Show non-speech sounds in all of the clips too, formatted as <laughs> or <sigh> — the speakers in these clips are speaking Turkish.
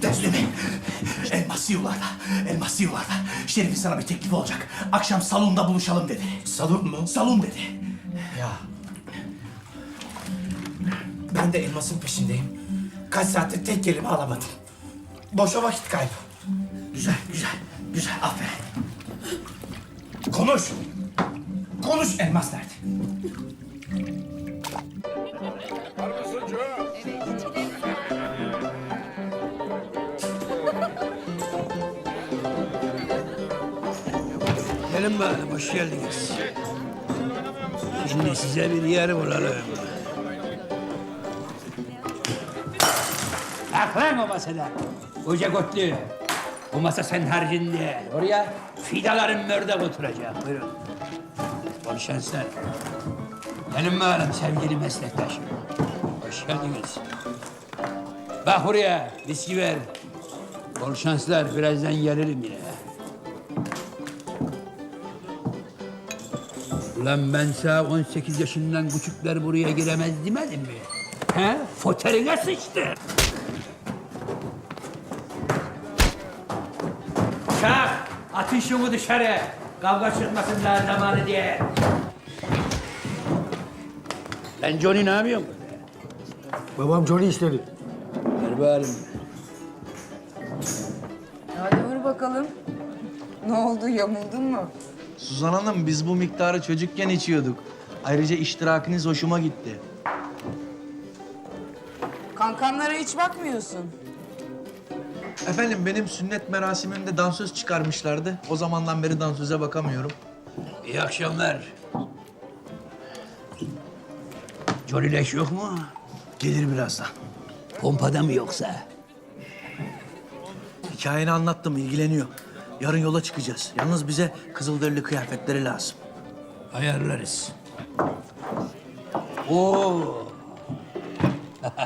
Teslimi. Elmas yuvarda. Elmas yuvarda. Şerif'in sana bir teklifi olacak. Akşam salonda buluşalım dedi. Salon mu? Salon dedi. Ya. Ben de elmasın peşindeyim. Kaç saattir tek kelime alamadım. Boşa vakit kaybı. Güzel, güzel, güzel. Aferin. Konuş. Konuş. Elmas nerede? Gelin bakalım, hoş geldiniz. Şimdi size bir yer bulalım. Kalk lan o masada. Hoca Kotlu. Bu masa sen haricinde. Oraya fidaların mördek oturacak. Buyurun. Bol şanslar. Gelin bakalım sevgili meslektaşım. Hoş geldiniz. Bak buraya, viski ver. Bol şanslar, birazdan gelirim yine. Ulan ben sana 18 yaşından küçükler buraya giremez demedim mi? He? Foterine sıçtı. Şah, atın şunu dışarı. Kavga çıkmasın daha zamanı diye. Lan Johnny ne yapıyorsun burada? Babam Johnny istedi. Ver bakalım. Hadi vur bakalım. Ne oldu, yamuldun mu? Suzan Hanım biz bu miktarı çocukken içiyorduk. Ayrıca iştirakiniz hoşuma gitti. Kankanlara hiç bakmıyorsun. Efendim benim sünnet merasimimde dansöz çıkarmışlardı. O zamandan beri dansöze bakamıyorum. İyi akşamlar. Johnny Leş yok mu? Gelir birazdan. Pompada mı yoksa? Hikayeni anlattım, ilgileniyor. Yarın yola çıkacağız. Yalnız bize kızılderili kıyafetleri lazım. Ayarlarız. Oo. <laughs>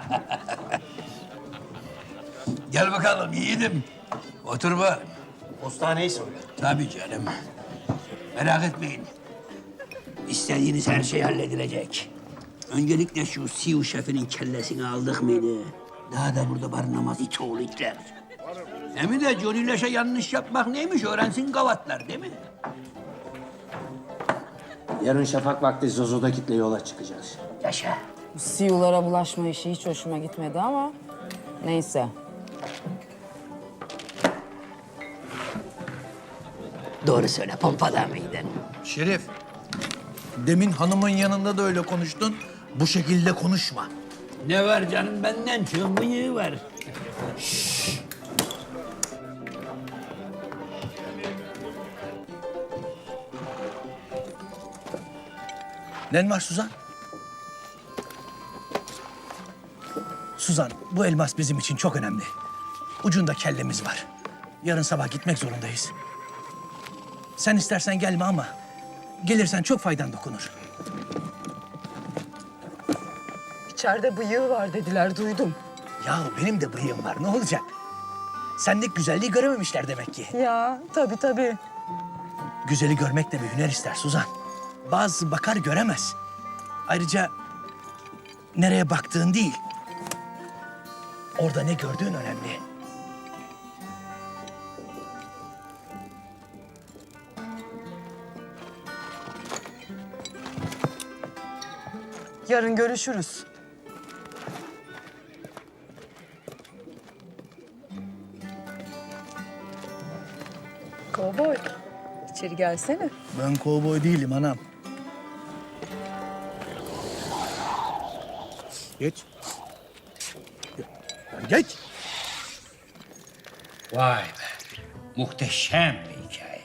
Gel bakalım yiğidim. Otur bak. Postaneyi söyle. Tabii canım. Merak etmeyin. İstediğiniz her şey halledilecek. Öncelikle şu Siu şefinin kellesini aldık mıydı? Daha da burada barınamaz it oğlu itler. Hem de Johnny Leş'e yanlış yapmak neymiş öğrensin gavatlar değil mi? Yarın şafak vakti Zozo'da kitle yola çıkacağız. Yaşa. Bu siyulara bulaşma işi hiç hoşuma gitmedi ama neyse. Doğru söyle pompada mıydın? Şerif, demin hanımın yanında da öyle konuştun. Bu şekilde konuşma. Ne var canım benden çok bıyığı var. Nen var Suzan? Suzan, bu elmas bizim için çok önemli. Ucunda kellemiz var. Yarın sabah gitmek zorundayız. Sen istersen gelme ama gelirsen çok faydan dokunur. İçeride bıyığı var dediler, duydum. Ya benim de bıyığım var, ne olacak? Sendeki güzelliği görememişler demek ki. Ya tabii tabii. Güzeli görmek de bir hüner ister Suzan. Bazı bakar göremez. Ayrıca nereye baktığın değil. Orada ne gördüğün önemli. Yarın görüşürüz. Kovboy, içeri gelsene. Ben kovboy değilim anam. Geç. Geç. Vay be. Muhteşem bir hikaye.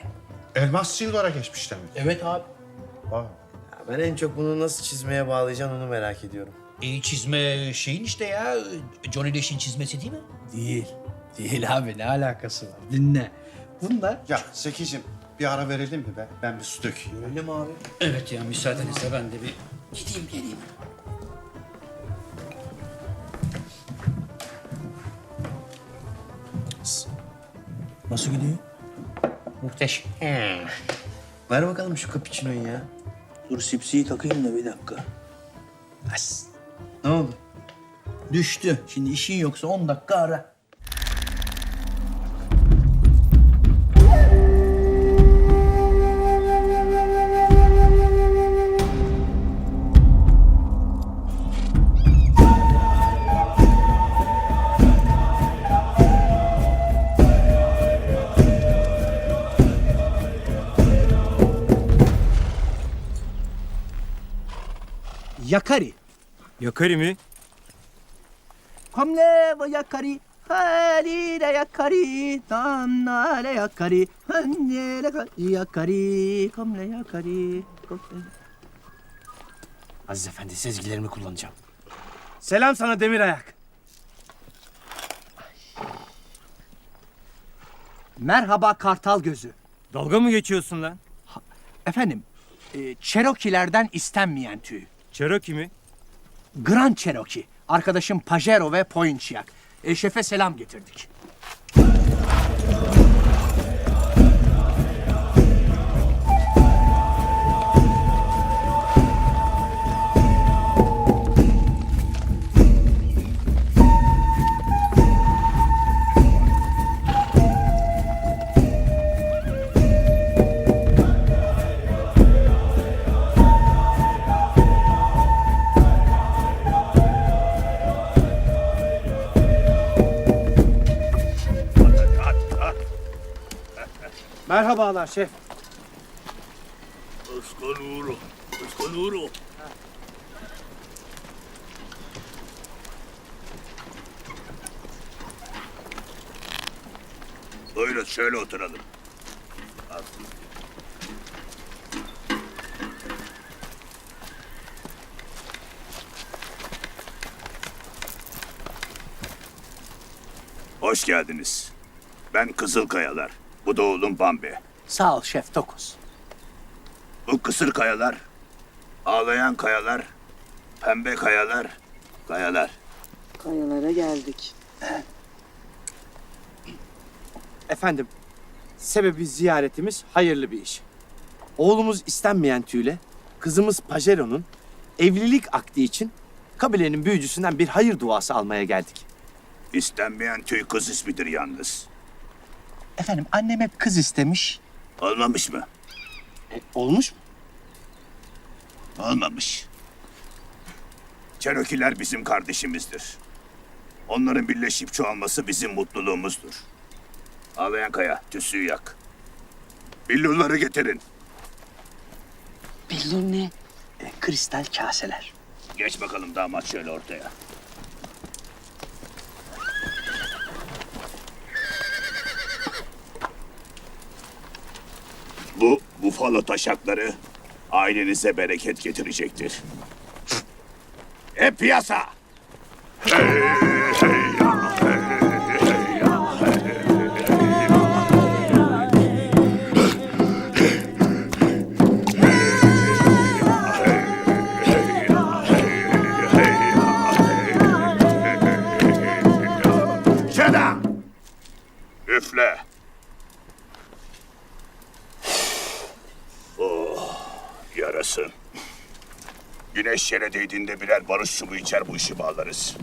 Elmas Silvar'a geçmiş demek. Evet abi. Vay. Ben en çok bunu nasıl çizmeye bağlayacaksın onu merak ediyorum. E, çizme şeyin işte ya. Johnny Leş'in çizmesi değil mi? Değil. Değil abi ne alakası var? Dinle. Bunda Ya Zeki'cim bir ara verelim mi be? Ben bir su dökeyim. öyle mi abi? Evet ya müsaadenizle ben de bir gideyim geleyim. Nasıl gidiyor? Muhteşem. Ver bakalım şu cappuccino'yu ya. Dur sipsiyi takayım da bir dakika. Ne oldu? Düştü. Şimdi işin yoksa 10 dakika ara. Yakari. Yakari mi? Komle ve yakari. Halile yakari. Damnale yakari. Hannele yakari. Komle yakari. Aziz Efendi sezgilerimi kullanacağım. Selam sana demir ayak. Merhaba kartal gözü. Dalga mı geçiyorsun lan? Efendim, e, Cherokee'lerden istenmeyen tüy. Cherokee mi? Grand Cherokee. Arkadaşım Pajero ve Poinchiak. E, selam getirdik. Merhabalar şef. Buyurun şöyle oturalım. Hoş geldiniz. Ben Kızılkayalar. Bu da oğlum Bambi. Sağ ol şef Tokuz. Bu kısır kayalar, ağlayan kayalar, pembe kayalar, kayalar. Kayalara geldik. Efendim, sebebi ziyaretimiz hayırlı bir iş. Oğlumuz istenmeyen tüyle, kızımız Pajero'nun evlilik akdi için kabilenin büyücüsünden bir hayır duası almaya geldik. İstenmeyen tüy kız ismidir yalnız. Efendim annem hep kız istemiş. Olmamış mı? E, olmuş mu? Olmamış. Cherokee'ler bizim kardeşimizdir. Onların birleşip çoğalması bizim mutluluğumuzdur. Ağlayan kaya, tüsüyü yak. Billurları getirin. Billur ne? E, kristal kaseler. Geç bakalım damat şöyle ortaya. Bu bufalo taşakları ailenize bereket getirecektir. Hep piyasa! Şeda! <laughs> yarasın. Güneş yere değdiğinde birer barış sumu içer bu işi bağlarız.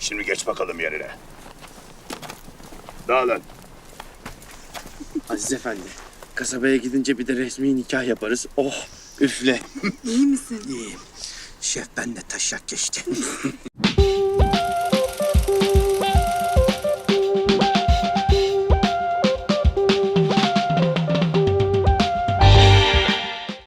Şimdi geç bakalım yerine. Dağılın. Aziz Efendi, kasabaya gidince bir de resmi nikah yaparız. Oh, üfle. İyiyim. Şef ben de taşak geçti. <laughs>